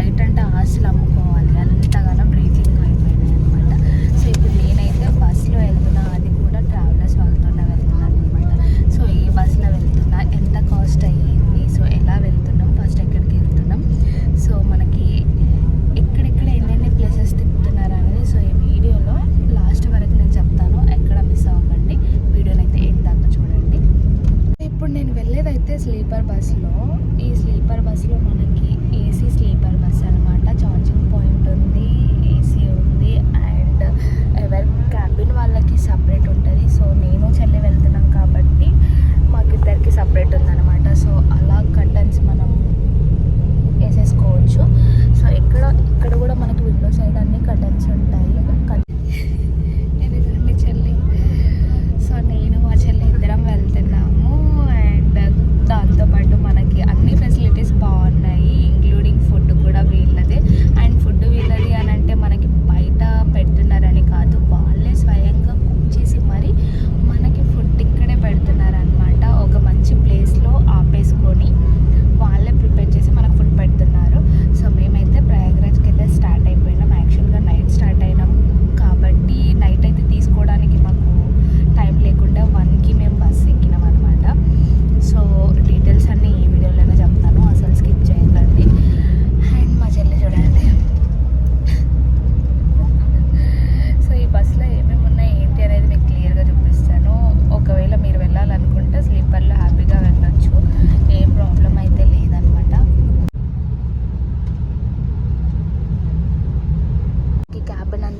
Light అంటే ఆశలు అమ్ముకోవాలి. అంతగానం బ్రీతింగ్ అయిపోయినాయి అనమాట సో ఇప్పుడు నేనైతే బస్సులో వెళ్తున్నా అది కూడా ట్రావెలర్స్ వాళ్ళతోనే వెళ్తున్నాను అనమాట సో ఏ బస్సులో వెళ్తున్నా ఎంత కాస్ట్ అయ్యింది? సో ఎలా వెళ్తున్నాం? ఫస్ట్ ఎక్కడికి వెళ్తున్నాం? సో మనకి ఎక్కడెక్కడ ఎన్నెన్ని ప్లేసెస్ తిప్పుతున్నారు అనేది సో ఈ వీడియోలో లాస్ట్ వరకు నేను చెప్తాను. ఎక్కడ మిస్ అవ్వకండి. వీడియోని అయితే ఏం దాకా చూడండి. ఇప్పుడు నేను వెళ్ళేదైతే స్లీపర్ బస్సులో ఈ స్లీపర్ బస్సులో మనకి ఏసీ స్లీపర్ వాళ్ళకి సపరేట్ ఉంటుంది. సో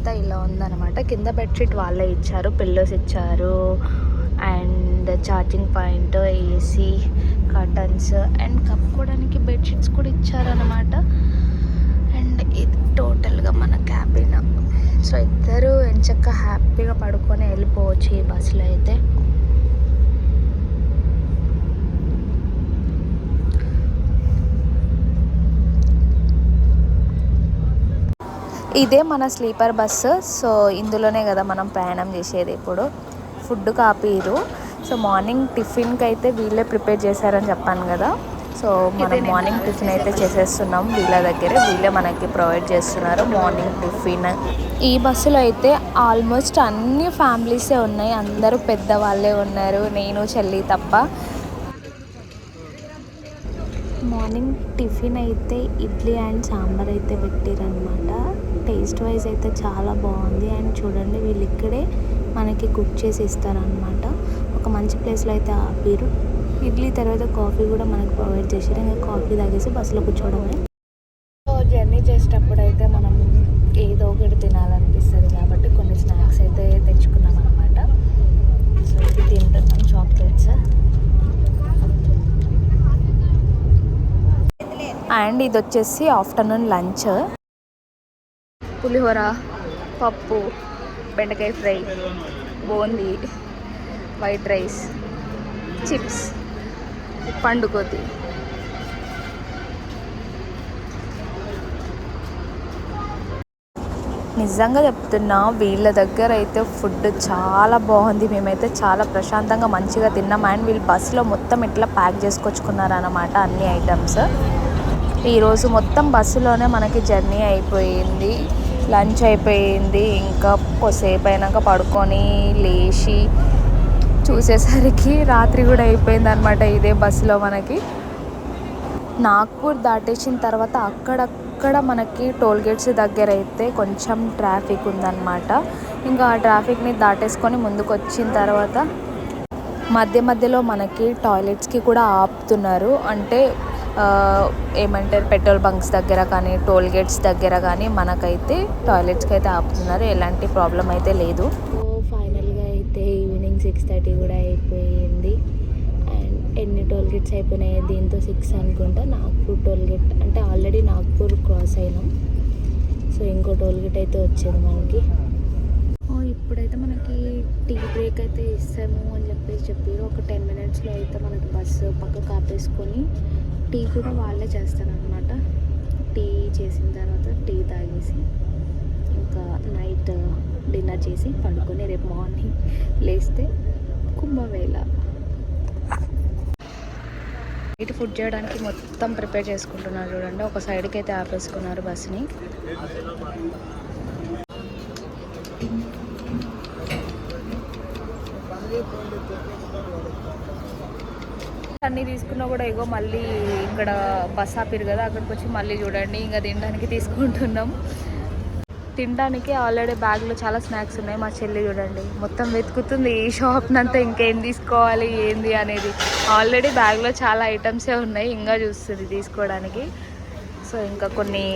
అంతా ఇలా ఉందన్నమాట. కింద బెడ్షీట్ వాళ్ళే ఇచ్చారు పిల్లోస్ ఇచ్చారు and charging point AC curtains and కప్పుకోవడానికి bedsheets కూడా ఇచ్చారనమాట అండ్ ఇది టోటల్గా మన క్యాబిన్. సో ఇద్దరు ఎంచక్క హ్యాపీగా పడుకొని వెళ్ళిపోవచ్చు ఈ బస్సులో అయితే. ఇదే మన స్లీపర్ బస్సు. సో ఇందులోనే కదా మనం ప్రయాణం చేసేది ఇప్పుడు. ఫుడ్ కాపీరు. సో మార్నింగ్ టిఫిన్కి అయితే వీళ్ళే ప్రిపేర్ చేశారని చెప్పాను కదా. సో మనం మార్నింగ్ టిఫిన్ అయితే చేసేస్తున్నాం వీళ్ళ దగ్గరే. వీళ్ళే మనకి ప్రొవైడ్ చేస్తున్నారు మార్నింగ్ టిఫిన్. ఈ బస్సులో అయితే ఆల్మోస్ట్ అన్ని ఫ్యామిలీసే ఉన్నాయి. అందరూ పెద్దవాళ్ళే ఉన్నారు. నేను చెల్లి తప్ప. మార్నింగ్ టిఫిన్ అయితే ఇడ్లీ అండ్ సాంబార్ అయితే పెట్టారనమాట టేస్ట్ వైజ్ అయితే చాలా బాగుంది. అండ్ చూడండి వీళ్ళు ఇక్కడే మనకి కుక్ చేసి ఇస్తారనమాట ఒక మంచి ప్లేస్లో అయితే ఆపిరు. ఇడ్లీ తర్వాత కాఫీ కూడా మనకి ప్రొవైడ్ చేశారు ఇంకా కాఫీ తాగేసి బస్సులో కూర్చోవడమే సో జర్నీ చేసేటప్పుడు అయితే మనం ఏదో ఒకటి తినాలనిపిస్తుంది కాబట్టి కొన్ని స్నాక్స్ అయితే తెచ్చుకున్నాం అనమాట సో ఇది తింటున్నాం చాక్లెట్స్ అండ్ ఇది వచ్చేసి ఆఫ్టర్నూన్ లంచ్. పులిహోర పప్పు బెండకాయ ఫ్రై బూందీ వైట్ రైస్ చిప్స్ పండుకోతి నిజంగా చెప్తున్నా వీళ్ళ దగ్గర అయితే ఫుడ్ చాలా బాగుంది. మేమైతే చాలా ప్రశాంతంగా మంచిగా తిన్నాం. అండ్ వీళ్ళు బస్సులో మొత్తం ఇట్లా ప్యాక్ చేసుకొచ్చుకున్నారనమాట అన్ని ఐటమ్స్. ఈరోజు మొత్తం బస్సులోనే మనకి జర్నీ అయిపోయింది. లంచ్ అయిపోయింది. ఇంకా కొద్దిసేపు అయినాక పడుకొని లేచి చూసేసరికి రాత్రి కూడా అయిపోయింది అనమాట ఇదే బస్సులో మనకి. నాగ్పూర్ దాటేసిన తర్వాత అక్కడక్కడ మనకి టోల్ గేట్స్ దగ్గర అయితే కొంచెం ట్రాఫిక్ ఉందన్నమాట. ఇంకా ఆ ట్రాఫిక్ని దాటేసుకొని ముందుకు వచ్చిన తర్వాత మధ్య మధ్యలో మనకి టాయిలెట్స్కి కూడా ఆపుతున్నారు. అంటే ఏమంటారు పెట్రోల్ బంక్స్ దగ్గర కానీ టోల్ గేట్స్ దగ్గర కానీ మనకైతే టాయిలెట్స్కి అయితే ఆపుతున్నారు. ఎలాంటి ప్రాబ్లం అయితే లేదు. సో ఫైనల్గా అయితే ఈవినింగ్ సిక్స్ థర్టీ కూడా అయిపోయింది. అండ్ ఎన్ని టోల్ గేట్స్ అయిపోయినాయి? దీంతో సిక్స్ అనుకుంటా. నాగ్పూర్ టోల్ గేట్ అంటే ఆల్రెడీ నాగ్పూర్ క్రాస్ అయినాం. సో ఇంకో టోల్ గేట్ అయితే వచ్చేది మనకి. ఓ, ఇప్పుడైతే మనకి టీ బ్రేక్ అయితే ఇస్తాము. చెప్పారు ఒక టెన్ మినిట్స్లో అయితే మనకి బస్సు పక్కకు ఆపేసుకొని టీ కూడా వాళ్ళే చేస్తారనమాట టీ చేసిన తర్వాత టీ తాగేసి ఇంకా నైట్ డిన్నర్ చేసి పండుకొని రేపు మార్నింగ్ లేస్తే కుంభవేళ నైట్ ఫుడ్ చేయడానికి మొత్తం ప్రిపేర్ చేసుకుంటున్నారు చూడండి. ఒక సైడ్కి అయితే ఆపేసుకున్నారు బస్ని అన్నీ తీసుకున్నా కూడా ఇగో మళ్ళీ ఇక్కడ బస్ ఆపిరు కదా అక్కడికి వచ్చి మళ్ళీ చూడండి. ఇంకా తినడానికి తీసుకుంటున్నాం. తినడానికి ఆల్రెడీ బ్యాగ్లో చాలా స్నాక్స్ ఉన్నాయి మా చెల్లి చూడండి. మొత్తం వెతుకుతుంది ఈ షాప్నంతా ఇంకేం తీసుకోవాలి ఏంది అనేది. ఆల్రెడీ బ్యాగ్లో చాలా ఐటమ్సే ఉన్నాయి ఇంకా చూస్తుంది తీసుకోవడానికి. సో ఇంకా కొన్ని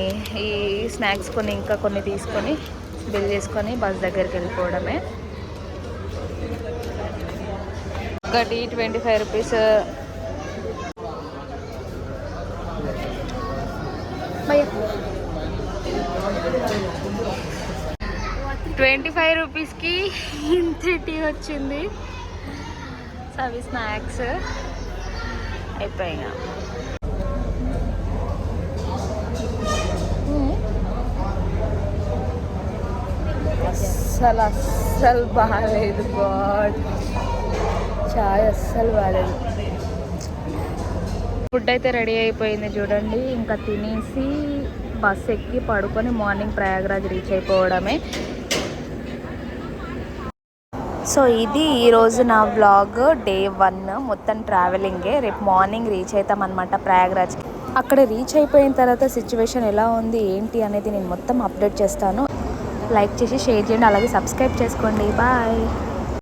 ఈ స్నాక్స్ కొన్ని ఇంకా కొన్ని తీసుకొని బిల్ చేసుకొని బస్ దగ్గరికి వెళ్ళిపోవడమే. ఒకటి twenty five rupees. Twenty five రూపీస్కి ఇంత టీ వచ్చింది. సో అవి స్నాక్స్. అయిపోయినా. అస్సలు అస్సలు బాగాలేదు గాడ్. చాయ్ అస్సలు బాగాలేదు ఫుడ్ అయితే రెడీ అయిపోయింది చూడండి. ఇంకా తినేసి బస్ ఎక్కి పడుకొని మార్నింగ్ ప్రయాగరాజ్ రీచ్ అయిపోవడమే. సో ఇది ఈరోజు నా బ్లాగ్ డే వన్. మొత్తం ట్రావెలింగే. రేపు మార్నింగ్ రీచ్ అవుతాం అనమాట అక్కడ రీచ్ అయిపోయిన తర్వాత సిచ్యువేషన్ ఎలా ఉంది ఏంటి అనేది నేను మొత్తం అప్డేట్ చేస్తాను. లైక్ చేసి షేర్ చేయండి. అలాగే సబ్స్క్రైబ్ చేసుకోండి. బాయ్.